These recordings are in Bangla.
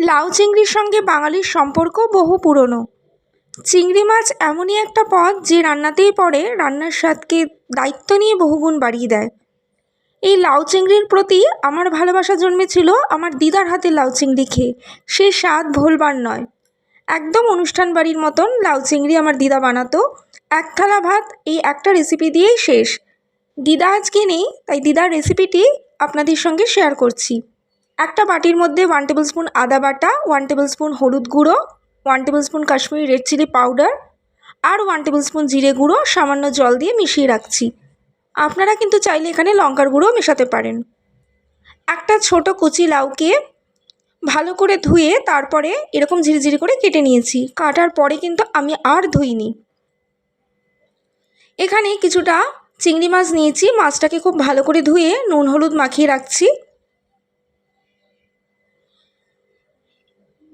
লাউ চিংড়ির সঙ্গে বাঙালির সম্পর্ক বহু পুরনো। চিংড়ি মাছ এমনই একটা পদ যে রান্নাতেই পড়ে, রান্নার স্বাদকে দায়িত্ব নিয়ে বহুগুণ বাড়িয়ে দেয়। এই লাউ চিংড়ির প্রতি আমার ভালোবাসা জন্মেছিল আমার দিদার হাতে লাউ চিংড়ি খেয়ে। সে স্বাদ ভোলবার নয়। একদম অনুষ্ঠান বাড়ির মতন লাউ চিংড়ি আমার দিদা বানাতো। এক থালা ভাত, এই একটা রেসিপি দিয়েই শেষ। দিদা আজকে নেই, তাই দিদার রেসিপিটি আপনাদের সঙ্গে শেয়ার করছি। একটা বাটির মধ্যে ওয়ান টেবিল স্পুন আদা বাটা ওয়ান টেবিল স্পুন হলুদ গুঁড়ো one tablespoon Kashmiri red chilli powder আর ওয়ান টেবিল স্পুন জিরে গুঁড়ো সামান্য জল দিয়ে মিশিয়ে রাখছি। আপনারা কিন্তু চাইলে এখানে লঙ্কার গুঁড়ো মেশাতে পারেন। একটা ছোট কুচি লাউকে ভালো করে ধুয়ে তারপরে এরকম ঝিরিঝিরি করে কেটে নিয়েছি। কাটার পরে কিন্তু আমি আর ধুইনি। এখানে কিছুটা চিংড়ি মাছ নিয়েছি। মাছটাকে খুব ভালো করে ধুয়ে নুন হলুদ মাখিয়ে রাখছি।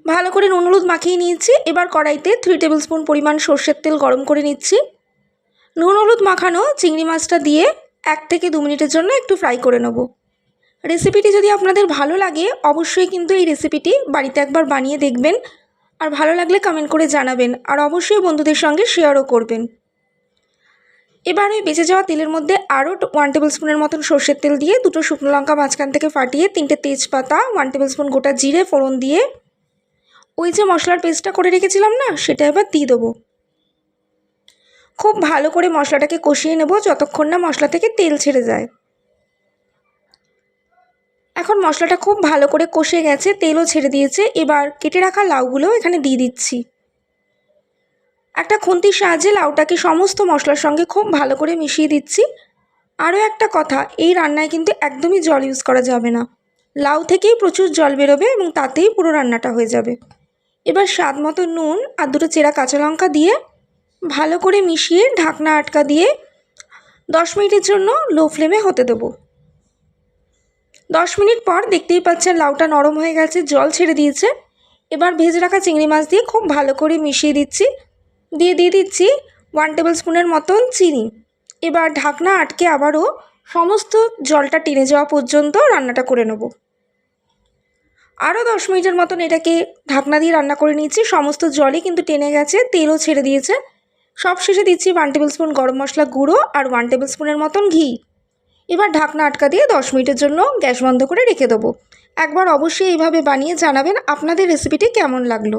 ভালো করে নুন হলুদ মাখিয়ে নিয়েছি। এবার কড়াইতে থ্রি টেবিল স্পুন পরিমাণ সর্ষের তেল গরম করে নিচ্ছি। নুন হলুদ মাখানো চিংড়ি মাছটা দিয়ে এক থেকে দু মিনিটের জন্য একটু ফ্রাই করে নেব। রেসিপিটি যদি আপনাদের ভালো লাগে, অবশ্যই কিন্তু এই রেসিপিটি বাড়িতে একবার বানিয়ে দেখবেন। আর ভালো লাগলে কমেন্ট করে জানাবেন। আর অবশ্যই বন্ধুদের সঙ্গে শেয়ারও করবেন। এবার ওই বেঁচে যাওয়া তেলের মধ্যে আরও ওয়ান টেবিল স্পুনের মতন সর্ষের তেল দিয়ে দুটো শুকনো লঙ্কা মাঝখান থেকে ফাটিয়ে তিনটে তেজপাতা ওয়ান টেবিল স্পুন গোটা জিরে, ফোড়ন দিয়ে ওই যে মশলার পেস্টটা করে রেখেছিলাম না, সেটা এবার দিয়ে দেবো। খুব ভালো করে মশলাটাকে কষিয়ে নেব, যতক্ষণ না মশলা থেকে তেল ছেড়ে যায়। এখন মশলাটা খুব ভালো করে কষে গেছে, তেলও ছেড়ে দিয়েছে, এবার কেটে রাখা লাউগুলো এখানে দিয়ে দিচ্ছি। একটা খুন্তির সাহায্যে লাউটাকে সমস্ত মশলার সঙ্গে খুব ভালো করে মিশিয়ে দিচ্ছি। আরও একটা কথা, এই রান্নায় কিন্তু একদমই জল ইউজ করা যাবে না। লাউ থেকেই প্রচুর জল বেরোবে এবং তাতেই পুরো রান্নাটা হয়ে যাবে। এবার স্বাদ মতো নুন আর দুটো চেরা কাঁচা লঙ্কা দিয়ে ভালো করে মিশিয়ে ঢাকনা আটকা দিয়ে দশ মিনিটের জন্য লো ফ্লেমে হতে দেবো। দশ মিনিট পর দেখতেই পাচ্ছেন লাউটা নরম হয়ে গেছে, জল ছেড়ে দিয়েছে। এবার ভেজে রাখা চিংড়ি মাছ দিয়ে খুব ভালো করে মিশিয়ে দিচ্ছি। দিয়ে দিয়ে দিচ্ছি ওয়ান টেবিল স্পুনের মতন চিনি। এবার ঢাকনা আটকে আবারও সমস্ত জলটা টেনে যাওয়া পর্যন্ত রান্নাটা করে নেব। আরও দশ মিনিটের মতন এটাকে ঢাকনা দিয়ে রান্না করে নিয়েছি। সমস্ত জলে কিন্তু টেনে গেছে, তেলও ছেড়ে দিয়েছে। সব শেষে দিচ্ছি ওয়ান টেবিল স্পুন গরম মশলা গুঁড়ো আর ওয়ান টেবিল স্পুনের মতন ঘি। এবার ঢাকনা আটকা দিয়ে দশ মিনিটের জন্য গ্যাস বন্ধ করে রেখে দেবো। একবার অবশ্যই এইভাবে বানিয়ে জানাবেন আপনাদের রেসিপিটি কেমন লাগল।